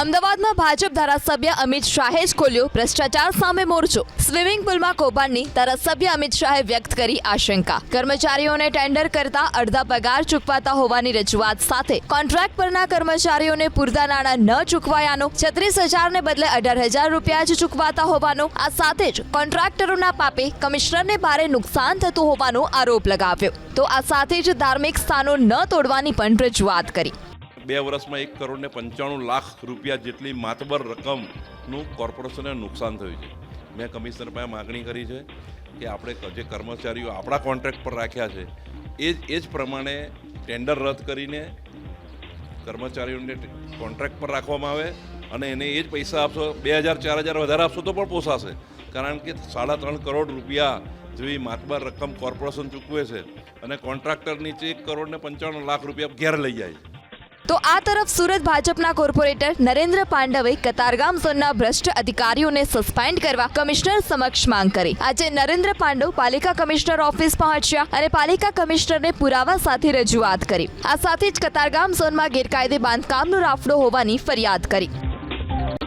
અમદાવાદમાં ભાજપ ધારાસભ્ય અમિત શાહે જ ખોલ્યો ભ્રષ્ટાચાર સામે મોરચો. સ્વિમિંગ પુલમાં કૌભાંડની ધારાસભ્ય અમિત શાહે વ્યક્ત કરી આશંકા. કર્મચારીઓને ટેન્ડર કરતા અડધા પગાર ચૂકવાતા હોવાની રજૂઆત સાથે કોન્ટ્રાક્ટ પરના કર્મચારીઓને પૂરતા નાણાં ન ચૂકવાયાનો છત્રીસ હજારને બદલે અઢાર હજાર રૂપિયા જ ચૂકવાતા હોવાનો આ સાથે જ કોન્ટ્રાક્ટરોના પાપે કમિશનરને ભારે નુકસાન થતું હોવાનો આરોપ લગાવ્યો. તો આ સાથે જ ધાર્મિક સ્થાનો ન તોડવાની પણ રજૂઆત કરી. બે વર્ષમાં એક કરોડ ને પંચાણું લાખ રૂપિયા જેટલી માતબર રકમનું કોર્પોરેશનને નુકસાન થયું છે. મેં કમિશનર પાસે માગણી કરી છે કે આપણે જે કર્મચારીઓ આપણા કોન્ટ્રાક્ટ પર રાખ્યા છે, એ જ એ જ પ્રમાણે ટેન્ડર રદ કરીને કર્મચારીઓને કોન્ટ્રાક્ટ પર રાખવામાં આવે અને એને એ જ પૈસા આપશો, બે હજાર, ચાર હજાર વધારે આપશો તો પણ પોસાશે. કારણ કે સાડા ત્રણ કરોડ રૂપિયા જેવી માતબાર રકમ કોર્પોરેશન ચૂકવે છે અને કોન્ટ્રાક્ટર નીચે એક કરોડ ને પંચાણું લાખ રૂપિયા ઘેર લઈ જાય છે. તો આ તરફ સુરત ભાજપના કોર્પોરેટર નરેન્દ્ર પાંડવે કતારગામ ઝોનના ભ્રષ્ટ અધિકારીઓને સસ્પેન્ડ કરવા કમિશનર સમક્ષ માંગ કરી. આજે નરેન્દ્ર પાંડવ પાલિકા કમિશનર ઓફિસ પહોંચ્યા અને પાલિકા કમિશનરને પુરાવા સાથે રજૂઆત કરી. આ સાથે જ કતારગામ ઝોનમાં ગેરકાયદે બાંધકામનો રાફડો હોવાની ફરિયાદ કરી.